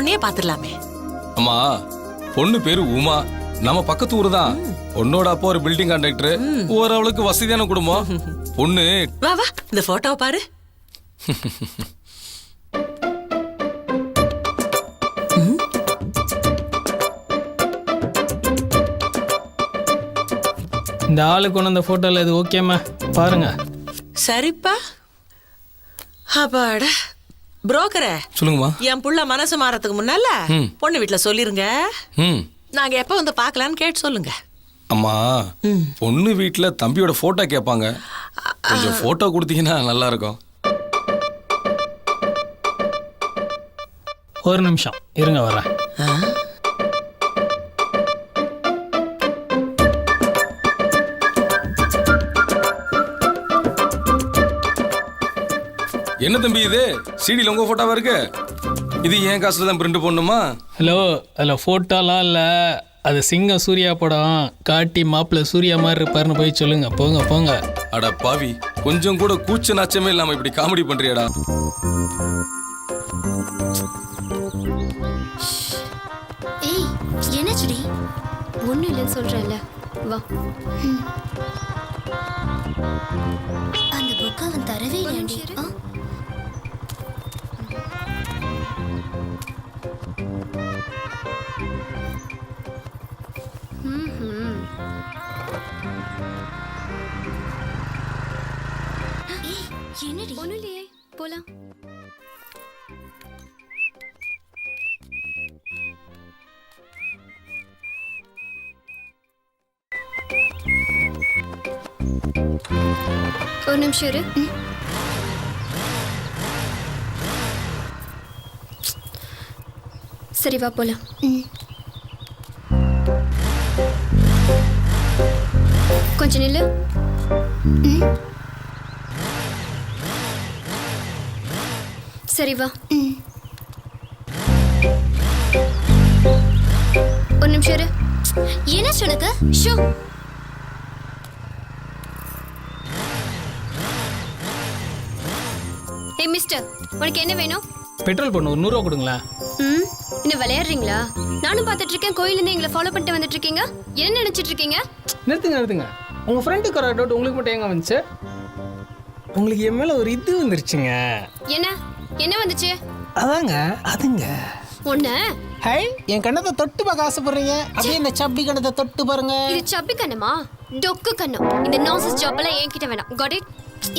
பொண்ணையே பாத்துடலாமே அம்மா பொண்ணு பேரு உமா. நம்ம பக்கத்து ஊர் தான். பொண்ணோட அப்பா ஒரு பில்டிங் கான்ட்ராக்டர் ஓரளவுக்கு வசதியான குடும்பம். பொண்ணு. வா வா இந்த போட்டோவை பாரு. இந்த ஆளுக்கு கொண்டு வந்த ஃபோட்டோவில் இது ஓகேம்மா பாருங்க. சரிப்பா. அப்பாடா. புரோக்கரே சொல்லுங்கம்மா. என் புள்ள மனசு மாறதுக்கு முன்னால பொண்ணு வீட்டுல சொல்லிருங்க. ம். நாங்க எப்ப வந்து பார்க்கலான்னு கேட்டு சொல்லுங்க. அம்மா பொண்ணு வீட்ல தம்பியோட போட்டோ கேட்பாங்க கொஞ்சம் போட்டோ கொடுத்தீங்கன்னா நல்லா இருக்கும் ஒரு நிமிஷம் இருங்க வரேன் என்ன தம்பி இது? சிடியில் உங்க போட்டோவா இருக்கு? இது ஏன் காசுல தான் பிரிண்ட் போடணுமா? ஹலோ அதில் ஃபோட்டோலாம் இல்லை. அது சிங்கம் சூர்யா படம். காட்டி மாப்பிள்ள சூர்யா மாதிரி இருப்பாருன்னு போய் சொல்லுங்க. போங்க போங்க. அட பாவி கொஞ்சம் கூட கூச்ச நாச்சமே இல்லாம இப்படி காமெடி பண்றியாடா. ஏய் என்னாச்சுடி? ஒன்றும் இல்லைன்னு சொல்கிறேன்ல வா. அந்த புக் அவன் தரவே இல்லையாண்டி. ஆ? என்னடி? ஒன்றும் இல்லையே போலாம். ஒரு நிமிஷம் இரு. சரி வா போலாம். கொஞ்சம் நில்லு. சரி வா. ஒரு நிமிஷம் இரு. என்ன சொனக்கு ஷோ. ஏய் மிஸ்டர் உனக்கு என்ன வேணும்? பெட்ரோல் பண்ணு ஒரு நூறுரூவா கொடுங்களேன் ம் இன்னும் விளையாடுறீங்களா? நானும் பார்த்துட்டு இருக்கேன் கோயிலேருந்து எங்களை ஃபாலோ பண்ணிட்டு வந்துட்டு இருக்கீங்க என்ன நினைச்சிட்டு இருக்கீங்க நிறுத்துங்க. நிறுத்துங்க உங்கள் ஃப்ரெண்டுக்கு ஒரு டவுட் உங்களுக்கு மட்டும் எங்கே வந்துச்சு? உங்களுக்கு என் மேலே ஒரு இது வந்துருச்சுங்க. என்ன? என்ன வந்துச்சு? அதாங்க அதுங்க. ஒண்ணு. ஹை என் கண்ணத்தை தொட்டு பார்க்க ஆசைப்படுறீங்க. அப்படியே இந்த சப்பி கண்ணத்தை தொட்டு பாருங்க. இது சப்பி கண்ணமா டொக்கு கண்ணம் இந்த நாசஸ் ஜாப் எல்லாம் என்கிட்ட வேணாம். காட் இட்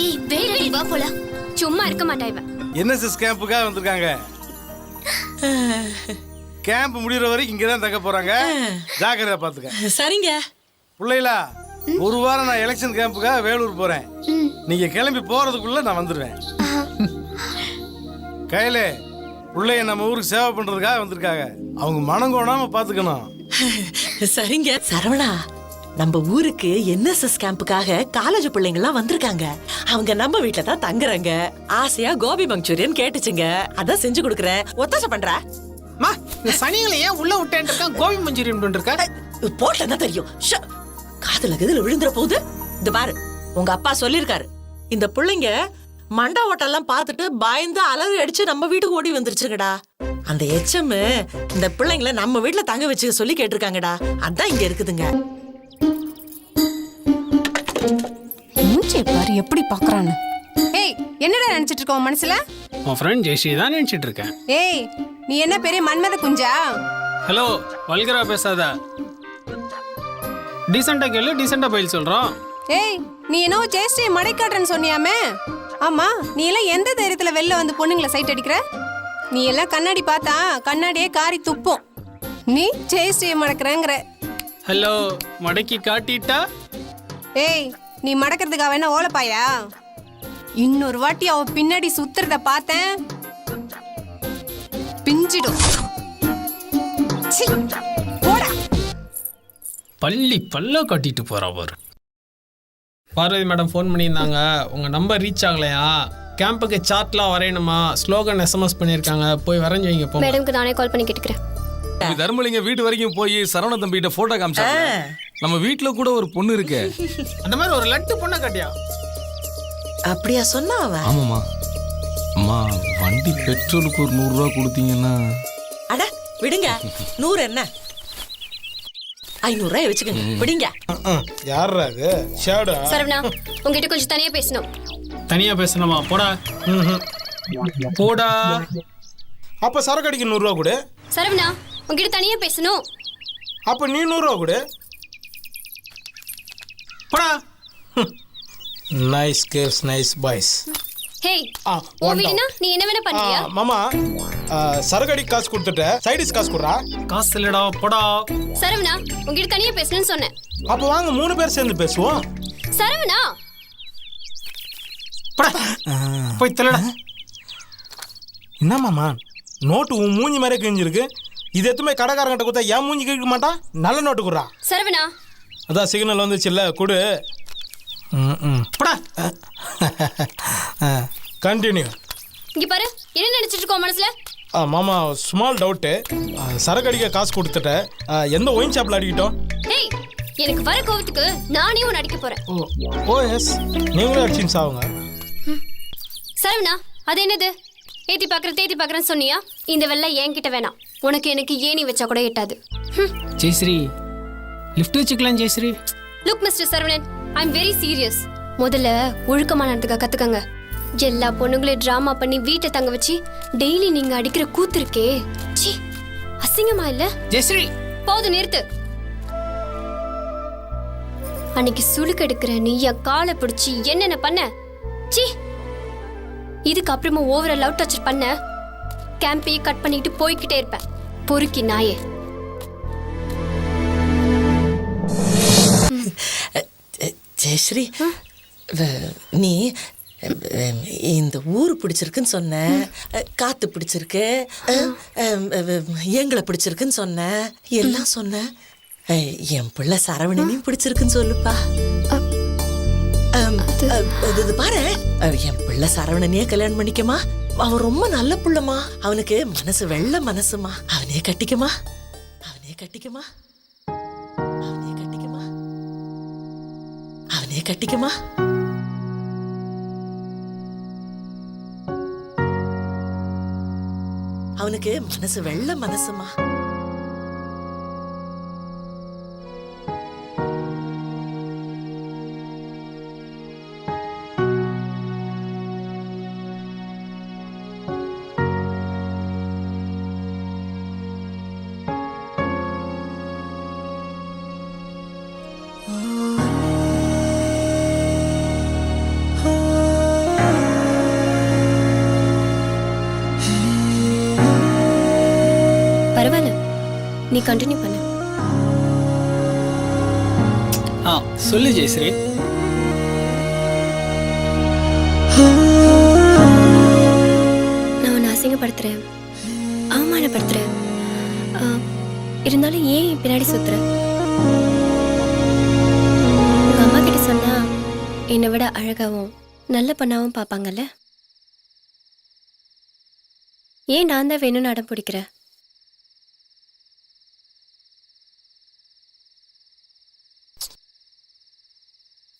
ஏய் வேறடி வா போலாம். சும்மா இருக்க மாட்டா இவ. என்எஸ்எஸ் கேம்புக்காக வந்திருக்காங்க? கேம்ப் முடிகிற வரைக்கும் இங்கே தான் தங்க போறாங்க. ஜாக்கிரதை பார்த்துக்க சரிங்க. பிள்ளைகளா ஒரு வாரம் நான் எலெக்ஷன் கேம்புக்காக வேலூர் போறேன். நீங்க கிளம்பி போறதுக்குள்ள நான் வந்துடுவேன் கையிலே பிள்ளைய நம்ம ஊருக்கு சேவை பண்றதுக்காக வந்திருக்காங்க. அவங்க மனம் கோணாம பாத்துக்கணும். சரிங்க. சரவணா நம்ம ஊருக்கு என்எஸ்எஸ் கேம்புக்காக காலேஜ் பிள்ளைங்கலாம் வந்திருக்காங்க. அவங்க நம்ம வீட்ல தான் தங்குறாங்க. ஆசையா கோபி மஞ்சூரியன் கேட்டுச்சுங்க. அதான் செஞ்சு கொடுக்குறேன். ஒத்தாசை பண்ற? மா இந்த சனிகளை ஏன் உள்ள விட்டேன் இருக்கான் கோபி மஞ்சூரியன் இருக்கா போட்டா தான் தெரியும். காதுல கதுல விழுந்துற போகுது இந்த பாரு உங்க அப்பா சொல்லிருக்காரு இந்த பிள்ளைங்க மண்டா ஓட்டெல்லாம் பார்த்துட்டு பயந்து அலறி அடிச்சு நம்ம வீட்டுக்கு ஓடி வந்துருச்சுங்கடா. அந்த எச்சம் இந்த பிள்ளைங்கள நம்ம வீட்ல தங்க வச்சுக்க சொல்லி கேட்டிருக்காங்கடா. அதான் இங்க இருக்குதுங்க. பாரு எப்படி பாக்குறான்னு. ஏய் என்னடா நினைச்சிட்டு இருக்க உன் மனசுல? உன் ஃப்ரெண்ட் ஜெயஸ்ரீ தான் நினச்சிட்டு இருக்கேன். ஏய் நீ என்ன பெரிய மன்மத குஞ்சா? ஹலோ வல்கரா பேசாத. டீசெண்டாக கேளு டீசெண்டாக பயில் சொல்கிறோம் ஏய் நீ என்னவோ ஜெயஸ்ரீ மடைக்காட்டுறன்னு சொன்னியாமே. ஆமா நீ எல்லாம் எந்த தைரியத்துல வெளில வந்து பொண்ணுங்களை சைட் அடிக்கிற? நீ எல்லாம் கண்ணாடி பார்த்தா கண்ணாடியே காரி துப்பும். நீ ஜெயஸ்ரீ மடக்கிறேங்கிற. ஹலோ மடக்கி காட்டிட்டா? ஏய் நீ மடக்கிறதுக்காக என்ன ஓலப்பாயா? இன்னொரு வாட்டி அவ பின்னாடி சுத்துறத பார்த்தேன். பிஞ்சிடும். பள்ளி பல்ல காட்டிட்டு போறா பாரு. பார்வதி மேடம் ஃபோன் பண்ணியிருந்தாங்க. உங்கள் நம்பர் ரீச் ஆகலையா? கேம்புக்கு சார்ட்லாம் வரையணுமா? ஸ்லோகன் எஸ்எம்எஸ் பண்ணியிருக்காங்க. போய் வரைஞ்சி வைங்க போங்க. மேடம்க்கு நானே கால் பண்ணி கேட்டுக்கிறேன். தர்மலிங்க வீட்டு வரைக்கும் போய் சரவண தம்பிகிட்ட போட்டோ காமிச்சாங்க. நம்ம வீட்ல கூட ஒரு பொண்ணு இருக்கு. அந்த மாதிரி ஒரு லட்டு பொண்ணை காட்டியா? அப்படியா சொன்னா அவ? ஆமாமா அம்மா வண்டி பெட்ரோலுக்கு ஒரு நூறுரூவா கொடுத்தீங்கன்னா. அட விடுங்க. நூறு என்ன? ஐநூறு ரூபாய் வச்சுக்கோங்க. விடுங்க. யாரா அது ஷேடா? சரவணா உங்ககிட்ட கொஞ்சம் தனியா பேசணும். தனியா பேசணுமா? போடா. போடா. அப்ப சரக்கு அடிக்க நூறுரூவா கொடு. சரவணா உங்ககிட்ட தனியா பேசணும். அப்ப நீ நூறுரூவா கொடு. போடா. Nice girls nice boys hey ஆ, one வீடுனா நீ என்ன வேணா பண்ணுவியா மாமா ஆ, சரக்கு அடிக்க காசு கொடுத்துட்ட. சைடிஸ் காசு கொடுறா. காசு இல்லடா போடா. சரவணா உங்ககிட்ட தனியா பேசணும்னு சொன்னேன். அப்ப வாங்க மூணு பேர் சேர்ந்து பேசுவோம். சரவணா! போடா. போய் தள்ளடா. என்ன மாமா? நோட்டு உன் மூஞ்சி மாதிரியே கிழிஞ்சிருக்கு. இது எத்துமே கடைக்காரங்கிட்ட கொடுத்தா ஏன் மூஞ்சி கிழிக்க மாட்டான் நல்ல நோட்டு கொடுறா. சரவணா அதான் சிக்னல் வந்துச்சுல்ல கொடு. ம் ம். போடா. கண்டினியூ இங்க பாரு என்ன நினைச்சிட்டு இருக்கோம் மனசுல? மாமா ஸ்மால் டவுட்டு சரக்கு அடிக்க காசு கொடுத்துட்ட. ஆ, எந்த ஒயின் ஷாப்பில் அடிக்கிட்டோம்? ஹேய் எனக்கு வர கோவத்துக்கு நானே உன்னை அடிக்க போறேன். ஓ ஓ எஸ் நீங்களும் அடிச்சின்னு சாவுங்க சரவணா அது என்னது? ஏத்தி பாக்குற தேத்தி பாக்குறேன்னு சொன்னியா? இந்த வெள்ளை என்கிட்ட வேணாம். உனக்கு எனக்கு ஏணி வச்சா கூட எட்டாது. ஜெயஸ்ரீ லிஃப்ட் வச்சுக்கலாம் Jayashree look mister Saravanan I am very serious முதல்ல ஒழுக்கமா நடந்துக்க கத்துக்கங்க. எல்லா பொண்ணுங்களையும் டிராமா பண்ணி வீட்டை தங்க வச்சு டெய்லி நீங்க அடிக்கிற கூத்து இருக்கே. ச்சீ அசிங்கமா இல்ல? ஜெயஸ்ரீ போதும் நிறுத்து. அன்னைக்கு சுளுக்கு எடுக்கிற நீ என் காலை பிடிச்சி என்னென்ன பண்ண? ச்சீ. இதுக்கு அப்புறமா ஓவர லவ் டச்சர் பண்ண. கேம்பையே கட் பண்ணிட்டு போய்கிட்டே இருப்பேன். பொறுக்கி நாயே. ஜெயஸ்ரீ நீ இந்த ஊர் பிடிச்சிருக்குன்னு சொன்ன. காத்து பிடிச்சிருக்கு. எங்களை பிடிச்சிருக்குன்னு சொன்ன. எல்லாம் சொன்ன. என் பிள்ளை சரவணனையும் பிடிச்சிருக்குன்னு சொல்லுப்பா. இது பாரு. என் பிள்ளை சரவணனையே கல்யாணம் பண்ணிக்கமா. அவன் ரொம்ப நல்ல புள்ளமா அவனுக்கு மனசு வெள்ள மனசுமா அவனே கட்டிக்கமா. அவனே கட்டிக்கமா. அவனே கட்டிக்குமா அவனுக்கு மனசு வெள்ள மனசுமா. நீ கண்டினியூ பண்ணு. ஆ சொல்லு ஜெயஸ்ரீ. நான் உன்னை அசிங்கப்படுத்துறேன். அவமானப்படுத்துறேன். இருந்தாலும் ஏன் பின்னாடி சுத்துற? உங்க அம்மா கிட்ட சொன்னா என்னை விட அழகாவும் நல்ல பண்ணாவும் பார்ப்பாங்கல்ல? ஏன் நான் தான் வேணும்னு அடம் பிடிக்கிறேன்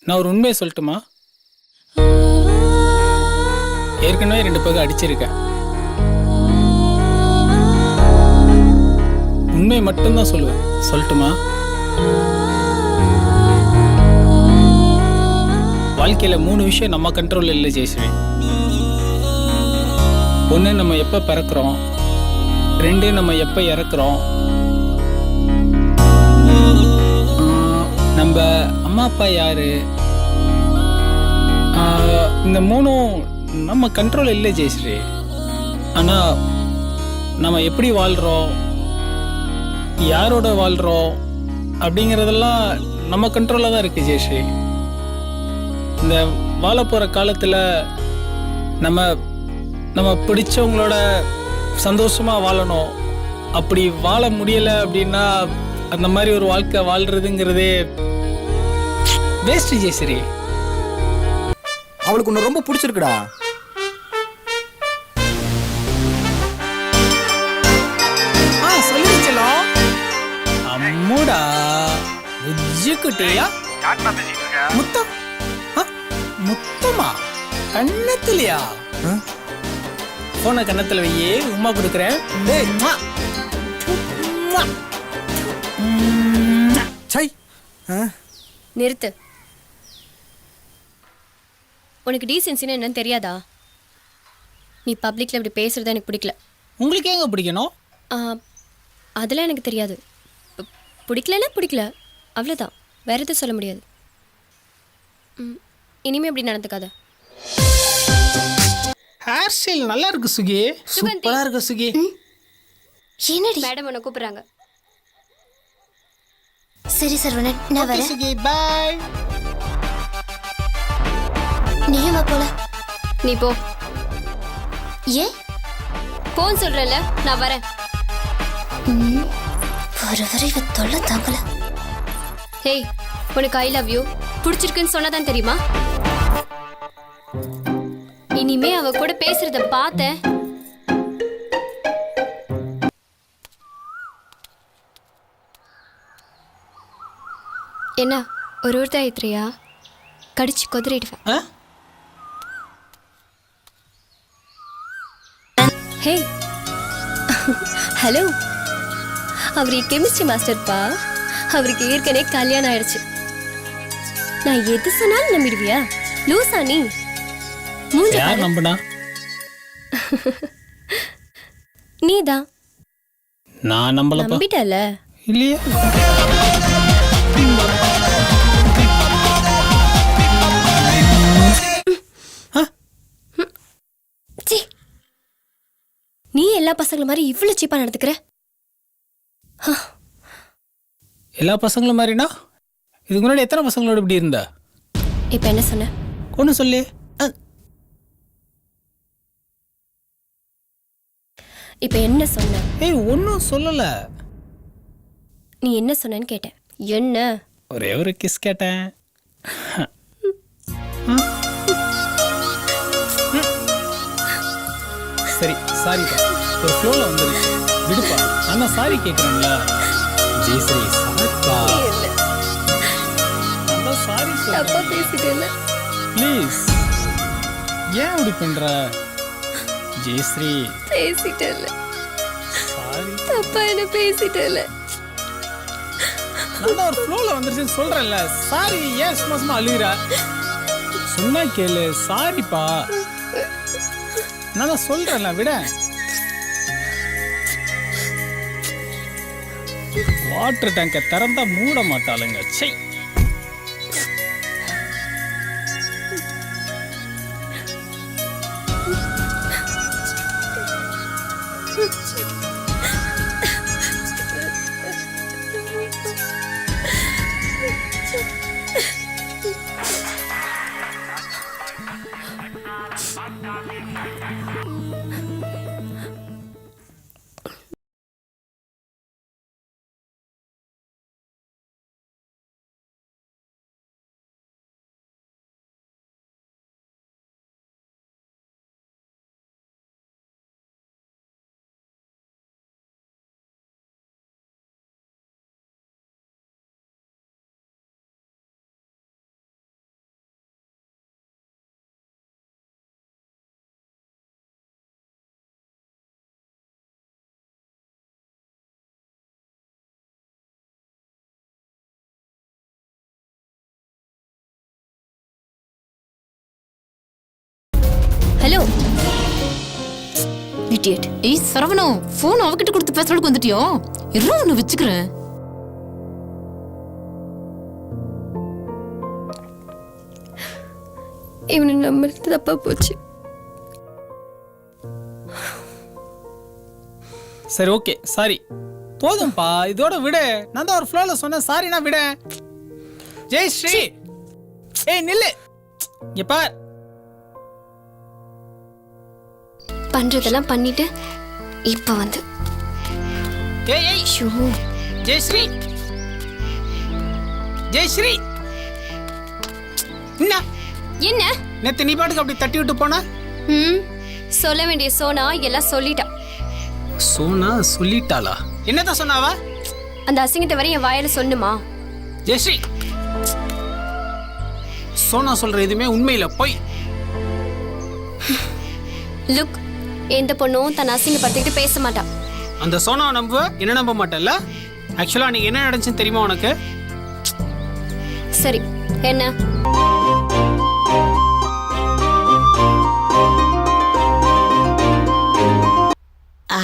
நான் ஒரு உண்மையை சொல்லட்டுமா? ஏற்கனவே ரெண்டு பக்கம் அடிச்சிருக்கேன். உண்மையை மட்டும்தான் சொல்லுவேன். சொல்லட்டுமா? வாழ்க்கையில் மூணு விஷயம் நம்ம கண்ட்ரோல் இல்லை ஜெயஸ்ரீ. ஒன்று நம்ம எப்போ பிறக்கிறோம்? ரெண்டு நம்ம எப்போ இறக்குறோம்? நம்ம அம்மா அப்பா யாரு? இந்த மூணும் நம்ம கண்ட்ரோல் இல்லை ஜெயஸ்ரீ. ஆனால் நம்ம எப்படி வாழ்கிறோம் யாரோட வாழ்கிறோம் அப்படிங்கிறதெல்லாம் நம்ம கண்ட்ரோலில் தான் இருக்குது ஜெயஸ்ரீ. இந்த வாழ போகிற காலத்தில் நம்ம நம்ம பிடிச்சவங்களோட சந்தோஷமாக வாழணும். அப்படி வாழ முடியலை அப்படின்னா அந்த மாதிரி ஒரு வாழ்க்கை வாழ்கிறதுங்கிறதே வேஸ்ட் ஜெயஸ்ரீ அவளுக்கு உன்னை ரொம்ப பிடிச்சிருக்குடா. அம்முடா புஜ்ஜுக்குட்டியா முத்தம். ஆ, முத்தமா? கண்ணத்துலையா? போனை கன்னத்துல வையே உமா கொடுக்குறேன். நிறுத்து. உனக்கு டீசென்சின்னு என்னன்னு தெரியாதா? நீ பப்ளிக்ல இப்படி பேசுறது எனக்கு பிடிக்கல. உங்களுக்கு எங்க பிடிக்கணும்? ஆ, அதெல்லாம் எனக்கு தெரியாது. ப- பிடிக்கலன்னா பிடிக்கல. அவ்வளோதான் வேற எதுவும் சொல்ல முடியாது. ம், இனிமே இப்படி நடந்துக்காத. ஹேர் ஸ்டைல் நல்லா இருக்கு சுகி. சூப்பரா இருக்கு சுகி. என்னடி? மேடம் உன்னை கூப்பிடுறாங்க. சரி சரவணன் நான் ஓகே வரேன். சுகி பாய் நீயும் போல? நீ போ. ஏன்? போன் சொல்றல நான் வரேன். ம், வர வர இவ தொல்லை தாங்கல. ஹேய் உனக்கு ஐ லவ் யூ பிடிச்சிருக்குன்னு சொன்னதான் தெரியுமா? இனிமே அவ கூட பேசுறத பார்த்தேன் என்ன ஒரு ஒருத்தர் ஆயித்துறியா கடிச்சு கொதறிடுவேன் ஹே. ஹலோ. அவர் கெமிஸ்ட்ரி மாஸ்டர்ப்பா. அவருக்கு ஏற்கனவே கல்யாணம் ஆயிடுச்சு. நான் எது சொன்னாலும் நம்பிடுவியா? லூசா நீ. யார். நம்பினா? நீதான். நான் நம்பலப்பா. நம்பிட்டல. இல்லையா. எல்லா பசங்கள மாதிரி இவ்வளவு சீப்பா நடந்துக்கிற? எல்லா பசங்களும் மாதிரினா? இதுக்கு முன்னாடி எத்தனை பசங்களோட இப்படி இருந்த? இப்ப என்ன சொன்ன? ஒன்று சொல்லு. இப்ப என்ன சொன்ன? ஏய் ஒன்றும் சொல்லலை. நீ என்ன சொன்னேன்னு கேட்டேன். என்ன? ஒரே ஒரு கிஸ் கேட்டேன். சரி சாரிப்பா ஒரு ஃப்ளோவில் வந்துருச்சு. விடுப்பா. அண்ணா சாரி கேட்குறேன்ல ஜெயஸ்ரீ சாரிப்பா. அதான் சாரி தப்பா பேசிட்டேன் ப்ளீஸ் ஏன் இப்படி பண்ற? ஜெயஸ்ரீ பேசிட்டேன் சாரி தப்பா என்ன பேசிட்டேன் நான் ஒரு ஃப்ளோவில் வந்துருச்சுன்னு சொல்கிறேன்ல சாரி ஏன் சும்மா சும்மா அழுகிற? சொன்னா கேளு. சாரிப்பா நான் சொல்கிறேன்ல விட. வாட்டர் டேங்கை திறந்தா மூட மாட்டாளுங்க. சை ஹலோ. இடியட். ஏய் சரவணம் போன் அவகிட்ட கொடுத்து பேசுறதுக்கு வந்துட்டியோ? எல்லாம் ஒண்ணு வச்சுக்கிறேன் இவனை நம்புறது தப்பா போச்சு. சரி ஓகே. சாரி. போதும்பா. இதோட விடு. நான் தான் ஒரு ஃப்ளோவில் சொன்னேன். சாரினா விட ஜெய் ஸ்ரீ. ஏய் நில்லு. இங்க பார். பண்றதெல்லாம் பண்ணிட்டு இப்ப வந்து. ஏய் ஏய் ஷோ ஜெயஸ்ரீ. ஜெயஸ்ரீ. என்ன? என்ன? நேத்து நீ பாட்டுக்கு அப்படி தட்டி விட்டு போன? ம் சொல்ல வேண்டிய சோனா எல்லாம் சொல்லிட்டா. சோனா சொல்லிட்டாளா? என்னதான் சொன்னாவ? அந்த அசிங்கத்தை வரை என் வாயால சொல்லுமா? ஜெயஸ்ரீ. சோனா சொல்ற எதுவுமே உண்மையில போய். லுக் எந்த பொண்ணும் தன் அசிங்கப்படுத்திக்கிட்டு பேச மாட்டான் அந்த சோனாவை நம்புவ என்ன நம்ப மாட்டேல்ல? ஆக்சுவலா நீ என்ன நடந்துச்சுன்னு தெரியுமா உனக்கு? சரி என்ன? ஆ.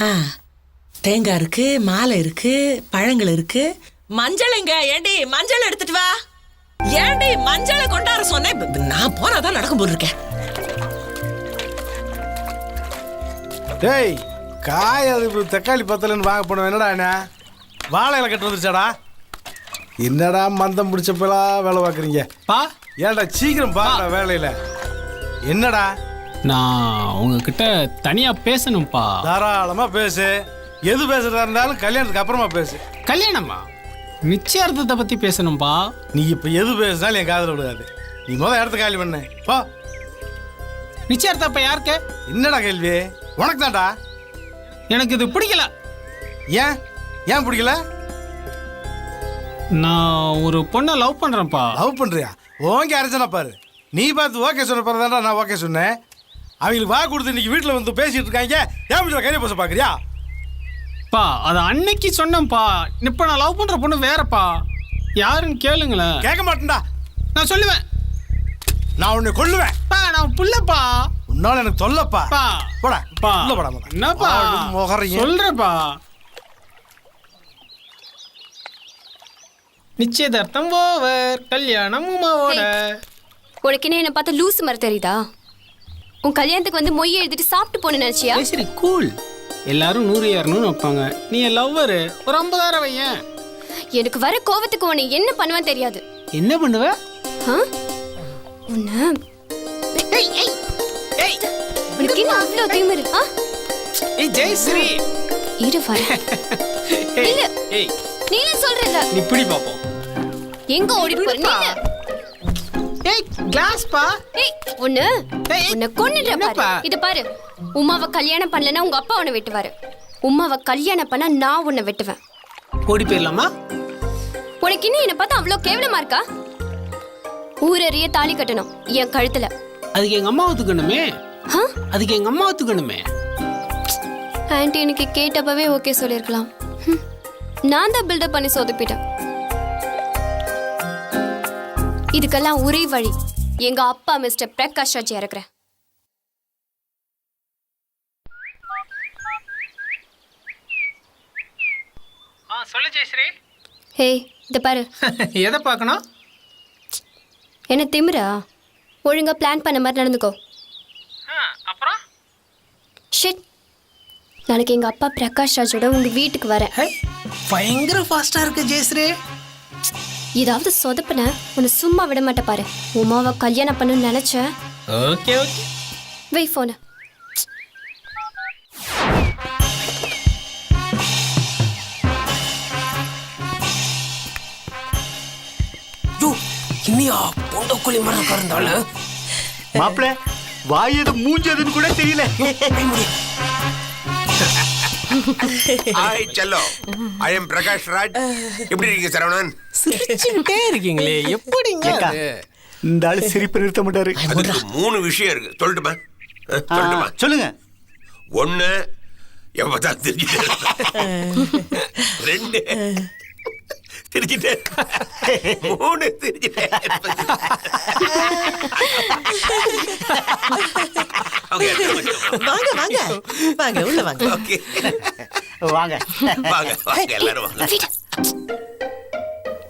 ஆ. தேங்காய் இருக்கு மாலை இருக்கு பழங்கள் இருக்கு. மஞ்சள் எங்க? ஏண்டி மஞ்சள் எடுத்துட்டு வா. ஏண்டி மஞ்சளை கொண்டாட சொன்னேன்? நான் போனாதான் நடக்கும் போல் இருக்கேன் டேய் காய் அது இப்ப தக்காளி பத்தலன்னு வாங்க போனோம் என்னடா என்ன? வாழை இலை கட்டு வந்துருச்சாடா என்னடா மந்தம் பிடிச்சப்பலா வேலை பார்க்குறீங்க? பா. ஏன்டா சீக்கிரம் பாருடா வேலையில. என்னடா? நான் உங்ககிட்ட தனியா பேசணும்ப்பா தாராளமா பேசு. எது பேசுறதா இருந்தாலும் கல்யாணத்துக்கு அப்புறமா பேசு. கல்யாணமா? நிச்சயார்த்தத்தை பத்தி பேசணும்பா. நீ இப்ப எது பேசினாலும் என் காதுல விடாது நீ முதல் இடத்த காலி பண்ண. போ. நிச்சயார்த்தம் அப்ப யாருக்கு? என்னடா கேள்வி? உனக்கு தான்டா. எனக்கு இது பிடிக்கல. ஏன்? ஏன் பிடிக்கல? நான் ஒரு பொண்ணை லவ் பண்றேன்ப்பா. லவ் பண்றியா? ஓங்க அரைச்சனா பாரு. நீ பார்த்து ஓகே சொன்ன பிறகு நான் ஓகே சொன்னேன். அவங்களுக்கு வா கொடுத்து இன்னைக்கு வீட்டில் வந்து பேசிட்டு இருக்காங்க. ஏன் கையில பேச பார்க்குறியா பா அது அன்னைக்கு சொன்னேன்ப்பா. இப்ப நான் லவ் பண்ற பொண்ணு வேறப்பா. யாருன்னு கேளுங்களேன். கேட்க மாட்டேன்டா. நான் சொல்லுவேன். நான் உன்னை கொல்லுவேன். பா நான் புள்ளப்பா. உன்னால எனக்கு தொல்லப்பா. பா. போடா. பா. உள்ள போடா. என்னப்பா? முகரையும். சொல்றப்பா நிச்சயதார்த்தம் ஓவர். கல்யாணம் உமாவோட. உனக்கு என்ன என்ன பார்த்தா லூஸ் மாதிரி தெரியுதா? உன் கல்யாணத்துக்கு வந்து மொய் எழுதிட்டு சாப்பிட்டு போன நினைச்சியா? சரி கூல் எல்லாரும் நூறு இரநூறு வைப்பாங்க. நீ என் லவ்வரு ஒரு ஐம்பதாயிரம் வையன் எனக்கு வர கோவத்துக்கு உன்னை என்ன பண்ணுவேன்னு தெரியாது. என்ன பண்ணுவ? ஆ? உன்னை உனக்கு என்ன அவ்வளோ திமிரு? ஆ? ஏய் ஜெயஸ்ரீ. இரு வர ஏய், இல்ல. ஏய். நீல சொல்றல நீ பிடி பாப்போம் எங்க ஓடி போற நீல ஏய் கிளாஸ் பா. ஏய் உன்னை ஏய், உன்னை கொன்னுடுற என்னப்பா? பாரு. இத பாரு. உமாவை கல்யாணம் பண்ணலன்னா உங்க அப்பா உன்னை வெட்டுவாரு. உமாவை கல்யாணம் பண்ணா நான் உன்னை வெட்டுவேன். ஓடி போயிடலாமா? உனக்கு இன்னும் என்ன பார்த்தா அவ்வளோ கேவலமா இருக்கா? ஊரறிய தாலி கட்டணும் என் கழுத்துல. அதுக்கு எங்க அம்மா ஒத்துக்கணுமே? அதுக்கு எங்க அம்மா ஒத்துக்கணுமே? ஆன்ட்டி எனக்கு கேட்டப்பவே ஓகே சொல்லியிருக்கலாம். நான் தான் பில்டப் பண்ணி சொதப்பிட்டேன். இதுக்கெல்லாம் ஒரே வழி எங்க அப்பா மிஸ்டர் பிரகாஷ் ராஜ் இறக்குறேன். சொல்லு ஜெயஸ்ரீ. ஹே இத பாரு. எதை பார்க்கணும்? என்ன திமிரா? ஒழுங்கா பிளான் பண்ண மாதிரி நடந்துக்கோ. அப்புறம்? ஷிட் நாளைக்கு எங்க அப்பா பிரகாஷ் ராஜோட உங்க வீட்டுக்கு வரேன். பயங்கர ஃபாஸ்டா இருக்கு ஜெயஸ்ரீ. ஏதாவது சொதப்பின உன்னை சும்மா விட மாட்டேன் பாரு. உமாவை கல்யாணம் பண்ணணும்னு நினைச்சேன். Okay okay. வெய் ஃபோனு இன்னியா பொண்டக்கோழி மரம் கறந்தாள் மாப்பிள வாய் எது மூஞ்சதுன்னு கூட தெரியல. Hi hello I am Prakash Raj. எப்படி இருக்கீங்க சரவணன்? சிரிச்சுக்கிட்டே இருக்கீங்களே எப்படிங்க? இந்த ஆளு சிரிப்பு நிறுத்த மாட்டாரு. அதுக்கு மூணு விஷயம் இருக்கு. சொல்லட்டுமா? சொல்லட்டுமா? சொல்லுங்க. ஒண்ணு எப்பதான் தெரிஞ்சுட்டு ரெண்டு தெரிஞ்சுட்டு மூணு தெரிஞ்சுட்டு ஓகே வாங்க வாங்க. வாங்க உள்ள வாங்க. ஓகே. வாங்க. வாங்க வாங்க எல்லாரும் வாங்க.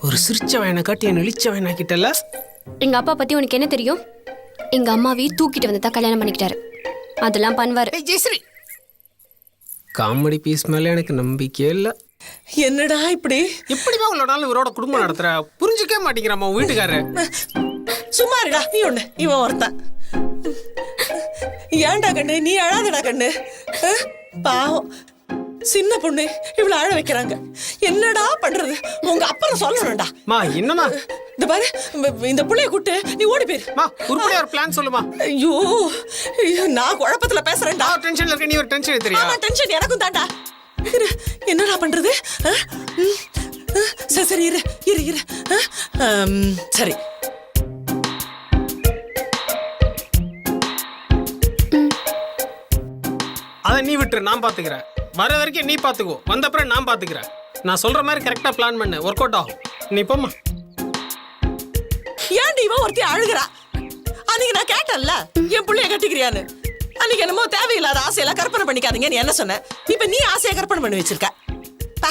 ஒரு சிரிச்ச வயனை காட்டி என் இழிச்ச கிட்டல? எங்க அப்பா பத்தி உனக்கு என்ன தெரியும்? எங்க அம்மாவையும் தூக்கிட்டு வந்து தான் கல்யாணம் பண்ணிக்கிட்டாரு. அதெல்லாம் பண்ணுவாரு. ஜெயஸ்ரீ. காமெடி பீஸ் மேல எனக்கு நம்பிக்கையே இல்ல. என்னடா இப்படி? எப்படிமா இவ்வளவு நாள் இவரோட குடும்பம் நடத்துற? புரிஞ்சுக்கவே மாட்டேங்கிறாமா வீட்டுக்காரரு. சும்மா இருடா நீ ஒண்ணு. இவன் ஒருத்தன். ஏன்டா கண்ணு? நீ அழாதடா கண்ணு. பாவம். சின்ன பொண்ணு இவ்வளவு அழ வைக்கிறாங்க. என்னடா பண்றது? உங்க அப்பா சொல்லணும்டா. மா என்னமா இந்த பாரு இந்த- புள்ளைய கூட்டு நீ ஓடி போயிரு. மா உருப்படியா ஒரு பிளான் சொல்லுமா? ஐயோ நான் குழப்பத்துல பேசுறேன்டா. டென்ஷன்ல இருக்க நீ ஒரு டென்ஷன் தெரியா ஆமா டென்ஷன் எனக்கும் தாண்டா என்னடா பண்றது? சரி சரி இரு இரு இரு. சரி. அதை நீ விட்டுரு நான் பாத்துக்கிறேன். வர வரைக்கும் நீ பாத்துக்கோ. வந்தப்புறம் நான் பாத்துக்கிறேன். நான் சொல்ற மாதிரி கரெக்டா பிளான் பண்ணு. ஒர்க் அவுட் ஆகும். நீ போமா ஏன் இவன் ஒருத்தி அழுகிறா? அன்னைக்கு நான் கேட்டேன்ல என் பிள்ளைய கட்டிக்கிறியான்னு. அன்னைக்கு என்னமோ தேவையில்லாத ஆசையெல்லாம் கற்பனை பண்ணிக்காதீங்கன்னு என்ன சொன்னேன் இப்ப நீ ஆசையை கற்பனை பண்ணி வச்சிருக்க. பா.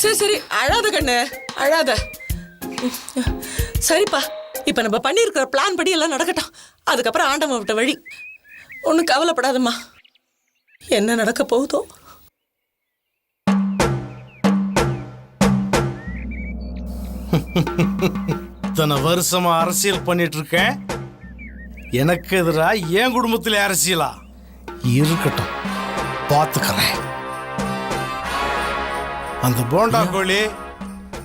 சரி சரி அழாத கண்ணு அழாத. சரிப்பா இப்ப நம்ம பண்ணியிருக்கிற பிளான் படி எல்லாம் நடக்கட்டும். அதுக்கப்புறம் ஆண்டவன் விட்ட வழி. ஒன்றும் கவலைப்படாதம்மா. என்ன நடக்க போகுதோ? இத்தனை வருஷமா அரசியல் பண்ணிட்டு இருக்கேன். எனக்கு எதிரா என் குடும்பத்தில் அரசியலா இருக்கட்டும் பார்த்துக்கிறேன். அந்த போண்டா கோழி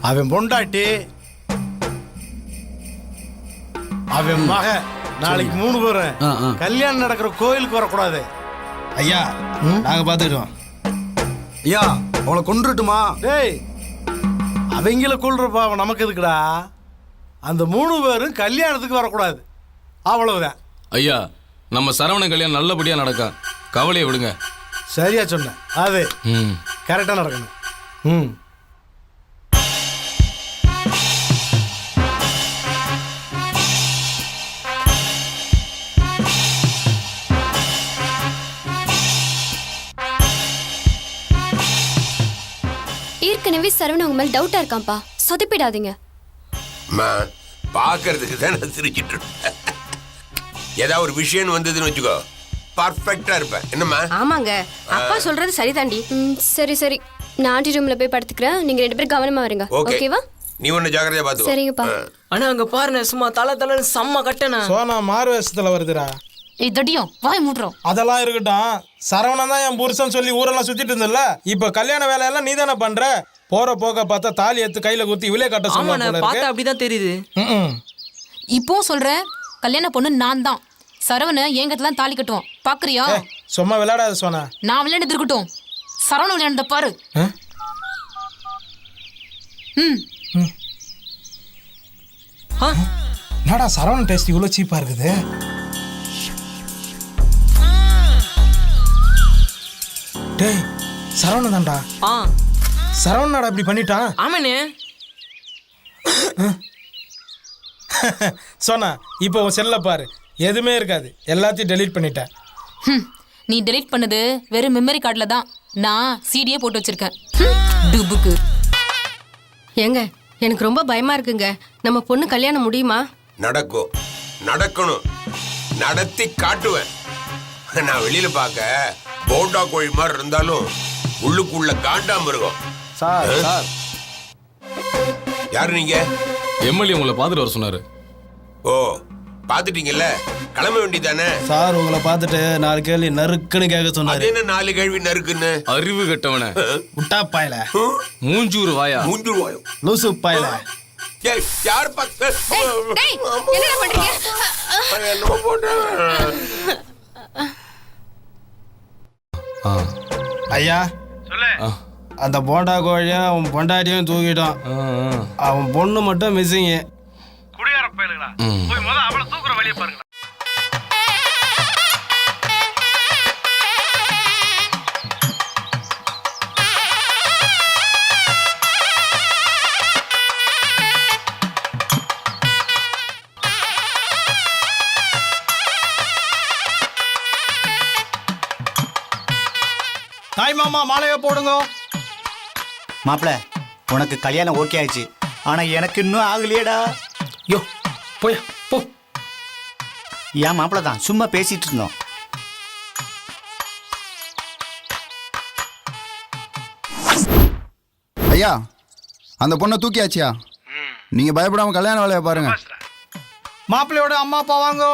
அவன் பொண்டாட்டி அவன் மக நாளைக்கு மூணு பேரும் கல்யாணம் நடக்கிற கோயிலுக்கு வரக்கூடாது. ஐயா நாங்க பாத்துக்கிட்டோம் ஐயா அவளை கொண்டுட்டுமா டேய் அவங்கள கொள்ற பாவம் நமக்கு எதுக்குடா? அந்த மூணு பேரும் கல்யாணத்துக்கு வரக்கூடாது. அவ்வளவுதான். ஐயா நம்ம சரவணன் கல்யாணம் நல்லபடியா நடக்கும் கவலையை விடுங்க. சரியா சொன்னேன். அது ம். கரெக்டாக நடக்கணும். ம். ஏற்கனவே சரவணன் உங்க மேல டவுட்டா இருக்கான்ப்பா. சொதப்பிடாதீங்க. பார்க்கறதுக்கு தான் சிரிச்சிட்டு இருப்பேன் ஏதாவது ஒரு விஷயம் வந்ததுன்னு வச்சுக்கோ. பர்ஃபெக்டா இருப்பேன். என்னம்மா? ஆமாங்க. அப்பா சொல்றது சரிதாண்டி. ம், சரி சரி. நான் ஆண்டி ரூம்ல போய் படுத்துக்கிறேன். நீங்க ரெண்டு பேரும் கவனமா வருங்க ஓகே ஓகேவா? நீ ஒன்னு ஜாக்கிரதையா பாத்துக்கோ. சரிங்கப்பா. ஆனா அங்க பாருண்ணே சும்மா தலை தலை செம்ம கட்டணா சோனா மாறு வேஷத்துல வருதுடா. ஏய் தடியும் வாய் மூடுறோம். அதெல்லாம் இருக்கட்டும். சரவணன் தான் என் புருஷன் சொல்லி ஊரெல்லாம் சுத்திட்டு இருந்தல இப்ப கல்யாண வேலையெல்லாம் நீ தானே பண்ற? போற போக பார்த்தா தாலி எடுத்து கையில குத்தி இவளே கட்ட சொன்னா போல இருக்கு. அப்படிதான் தெரியுது. இப்போ சொல்றேன் கல்யாண பொண்ணு நான் தான் சரவண எங்கத்தெல்லாம் தாலி கட்டுவோம் பாக்குறியா? சும்மா விளையாடாத சோனா. நான் விளையாண்டு இருக்கட்டும். சரவண விளையாண்ட பாரு? ம். என்னடா சரவணன் டேஸ்ட் இவ்வளோ சீப்பா இருக்குது? டேய் சரவணன் தான்டா. ஆ. சரவணனாடா இப்படி பண்ணிட்டான். ஆமாண்ணே. சோனா இப்போ உன் செல்ல பாரு. எதுவுமே இருக்காது. எல்லாத்தையும் டெலீட் பண்ணிட்டேன். ஹம், நீ டெலீட் பண்ணது வெறும் மெமரி கார்டில் தான். நான் சிடியே போட்டு வச்சிருக்கேன். ஹம், டுபுக்கு ஏங்க எனக்கு ரொம்ப பயமா இருக்குங்க. நம்ம பொண்ணு கல்யாணம் முடியுமா? நடக்கும் நடக்கணும். நடத்தி காட்டுவேன். நான் வெளியில பார்க்க போண்டா கோழி மாதிரி இருந்தாலும் உள்ளுக்குள்ள காண்டாம இருக்கும் சார் சார். யாரு நீங்க? எம்எல்ஏ உங்களை பார்த்துட்டு வர சொன்னாரு. ஓ பாத்துட்டீங்கல்ல கிளம்ப வேண்டியதானே சார் உங்களை பார்த்துட்டு நாலு கேள்வி நறுக்குன்னு கேட்க அது என்ன நாலு கேள்வி நறுக்குன்னு? அறிவு கட்டவன. விட்டா பாயல. மூஞ்சூர் வாயா. மூஞ்சு வாயும் லூசு பாயல. ஏய், யார் பார்த்து என்னடா பண்றீங்க? என்னமோ போட்டேன். ஆ. ஐயா ஆ. அந்த போண்டா கோழியும் அவன் பொண்டாட்டியும் தூக்கிட்டான். ஆ, ஆ. அவன் பொண்ணு மட்டும் மிஸ்ஸிங்கு ம். தாய் மாமா மாலையை போடுங்க. மாப்பிள உனக்கு கல்யாணம் ஓகே ஆயிடுச்சு. ஆனா எனக்கு இன்னும் ஆகலையேடா. யோ போய் போ. ஏன் மாப்பிள தான் சும்மா பேசிட்டு இருந்தோம். ஐயா அந்த பொண்ணை தூக்கியாச்சியா? நீங்க பயப்படாம கல்யாண வேலையை பாருங்க. மாப்பிள்ளையோட அம்மா அப்பா வாங்க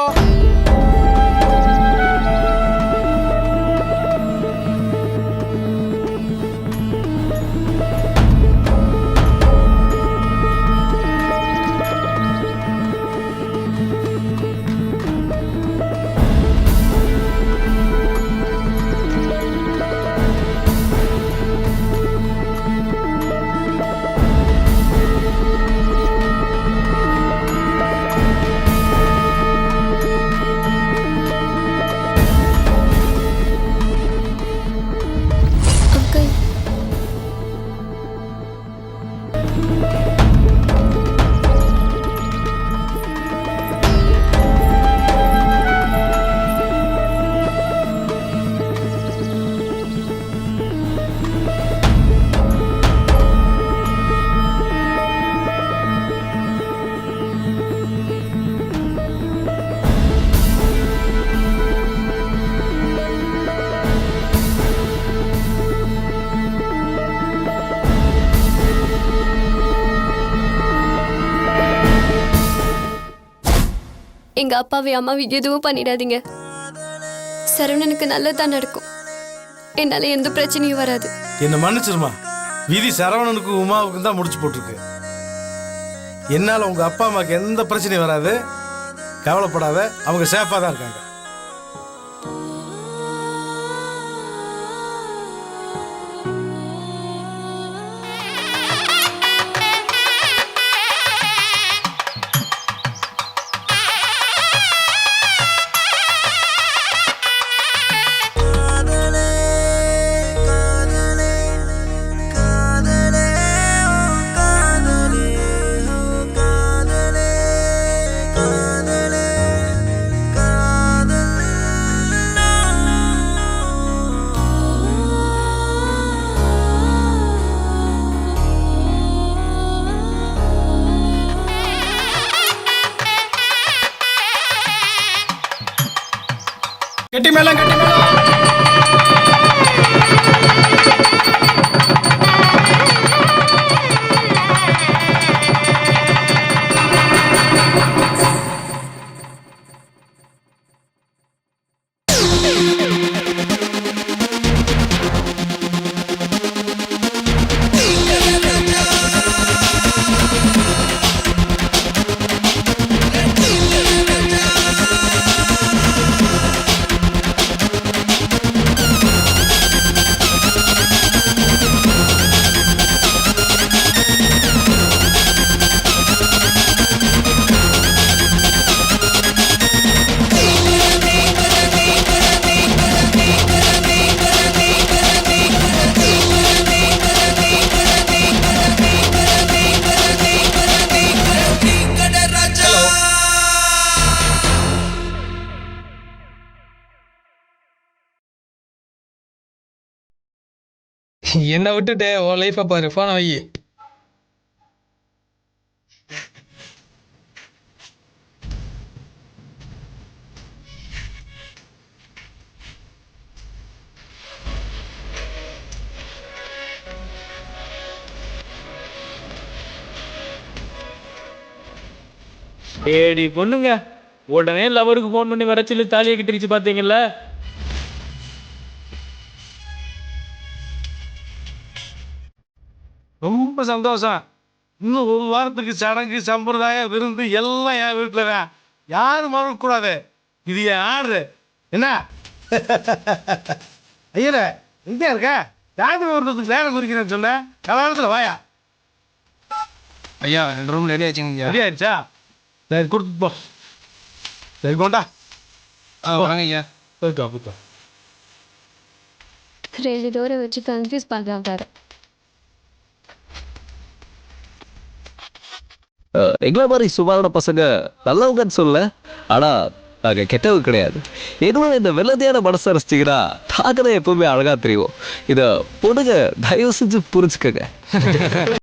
எங்க அப்பாவை அம்மாவை எதுவும் பண்ணிடாதீங்க. சரவணனுக்கு நல்லதான் நடக்கும். என்னால எந்த பிரச்சனையும் வராது. என்ன மன்னிச்சிருமா? விதி சரவணனுக்கும் உமாவுக்கும் தான் முடிச்சு போட்டிருக்கு. என்னால் உங்க அப்பா அம்மாவுக்கு எந்த பிரச்சனையும் வராது. கவலைப்படாத அவங்க சேஃபாக தான் இருக்காங்க. என்னை விட்டுட்டு உன் லைஃப்பை பாரு ஃபோனை வை. ஏடி பொண்ணுங்க. உடனே லவருக்கு ஃபோன் பண்ணி வர தாலியை கிட்டிருச்சு பார்த்தீங்கல்ல ரொம்ப சந்தோஷம். இன்னும் ஒரு வாரத்துக்கு சடங்கு சம்பிரதாயம் விருந்து எல்லாம் என் வீட்டில் தான். யாரும் மறக்கக்கூடாது. இது என் ஆர்டரு என்ன? ஐயரே எங்கே இருக்க? ஜாதி விவரத்துக்கு நேரம் குறிக்கிறேன்னு சொன்ன. கல்யாணத்தில் வாயா. ஐயா ரெண்டு ரூம் ரெடி ஆச்சுங்க ரெடி ஆயிடுச்சா? சரி கொடுத்து போ. சரி கொண்டா. ஆ வாங்க ஐயா. போய்க்கோ போய்க்கோ. ரெண்டு தூர வச்சு கன்ஃபியூஸ் பண்றாங்க எங்களை மாதிரி சுமாரான பசங்க நல்லவங்கன்னு சொல்ல ஆனால் நாங்கள் கெட்டவங்க கிடையாது. என்னோட இந்த வெள்ளதியான மனசை ரசிச்சிங்கன்னா தாக்கதை எப்பவுமே அழகாக தெரியும் இதை பொண்ணுங்க தயவு செஞ்சு புரிஞ்சுக்கங்க.